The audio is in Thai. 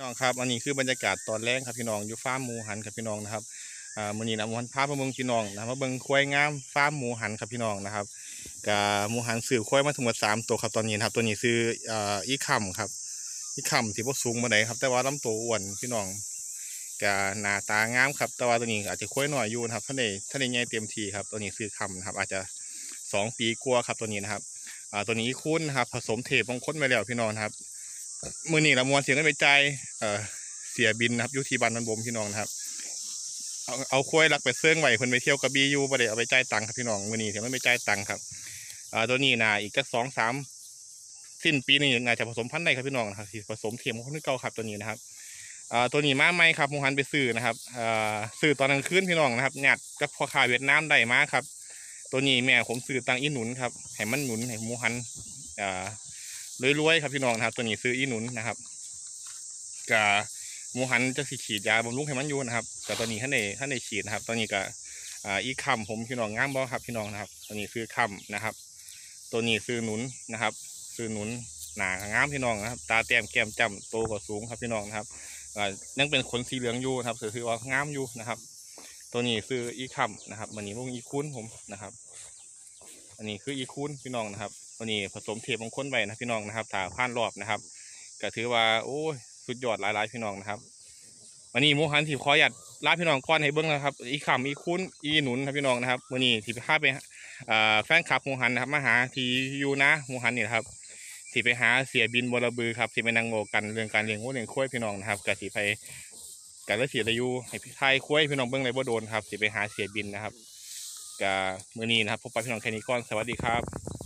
น้องครับอันนี้คือบรรยากาศตอนแรกครับพี่น้องอยู่ฟาร์มหมูหันครับพี่น้องนะครับอ่ามื้อนี้นะมูหันพาไปเบิ่งพี่น้องนะมาเบิ่งควายงามฟาร์มหมูหันครับพี่น้องนะครับกับหมูหันซื้อควายมาทั้งหมดสามตัวครับตอนนี้นะครับตัวนี้ซื้ออ่าอีค่ำครับ อีค่ำที่บ่สูงปานใดครับ แต่ว่าลำตัวอ้วนพี่น้องกับหน้าตางามครับ แต่ว่าตัวนี้อาจจะควายหน้อยอยู่นะครับท่านใดท่านใดใหญ่เต็มทีครับตัวนี้ซื้อค่ำนะครับ อาจจะสองปีกว่าครับตัวนี้นะครับอ่าตัวนี้คุ้นนะครับผสมเทปมงคลไปแล้วพี่น้องครับ มือนี่ละมวลเสียงกันไปใจเออเสียบินนะครับยู่ที่บ้านนันบมพี่น้องนะครับ เอาเอาคุ้ยรักไปเสื่องไหวเพิ่นไปเที่ยวกระบี่อยู่ประเดี๋ยวเอาไปจ่ายตังค์ครับพี่น้องมือนี้เสียงกันไปจ่ายตังค์ครับอ่าตัวนี้นาอีกจักสองสามสิ้นปีนี้น่าจะผสมพันธุ์ได้ครับพี่น้องนะครับผสมเทียมของคนที่เก่าครับตัวนี้นะครับอ่าตัวนี้มาใหม่ครับมูหันไปซื้อนะครับอ่าซื้อตอนกลางคืนพี่น้องนะครับหยัดกับพ่อค้าเวียดนามได้มาครับ ตัวนี้แม่ผมซื้อตังอีหนุนครับให้มันหนุนให้มูหันอ่า รวยๆครับพี่น้องนะครับ ตัวนี้ซื้ออีหนุนนะครับกับหมูหันจะสีฉีดยาบำรุงให้มันอยู่นะครับ แต่ตัวนี้ท่านในท่านในฉีดนะครับตัวนี้กับอีคำผมพี่น้องงามบ่ครับพี่น้องนะครับ ตัวนี้ซื้อคำนะครับ ตัวนี้ซื้อหนุนนะครับ ซื้อหนุนหนางามพี่น้องนะครับ ตาแต้มแก้มจำโตกว่าสูงครับพี่น้องนะครับยังเป็นขนสีเหลืองอยู่นะครับถือว่างามอยู่นะครับ ตัวนี้ซื้ออีคำนะครับมันนี้ลงอีคุ้นผมนะครับ อันนี้คืออีคุ้นพี่น้องนะครับ ตัวนี้ผสมเทปมงคลไว้นะพี่น้องนะครับถ้าผ่านรอบนะครับก็ถือว่าโอ้ยสุดยอดหลายๆพี่น้องนะครับวันนี้มูหันที่ขอหยัดลาพี่น้องก่อนให้เบิ้งนะครับ อีขำอีคุ้นอีหนุนครับพี่น้องนะครับวันนี้ที่ไปหาไปอ่าแฟนคลับมูหันนะครับมาหาที่อยู่นะมูหันนี่นครับที่ไปหาเสียบินบรบือครับที่ไปนั่งโงกันเรื่องการเลี้ยงวัวเลี้ยงควายพี่น้องนะครับกับที่ไปกันแล้วเสียอายุให้พี่ไทยควายพี่น้องเบิ้งเลยบ่โดนครับที่ไปหาเสียบินนะครับกับมือนี้นะครับพบปะพี่น้องแค่นี้ก่อนสวัสดีครับ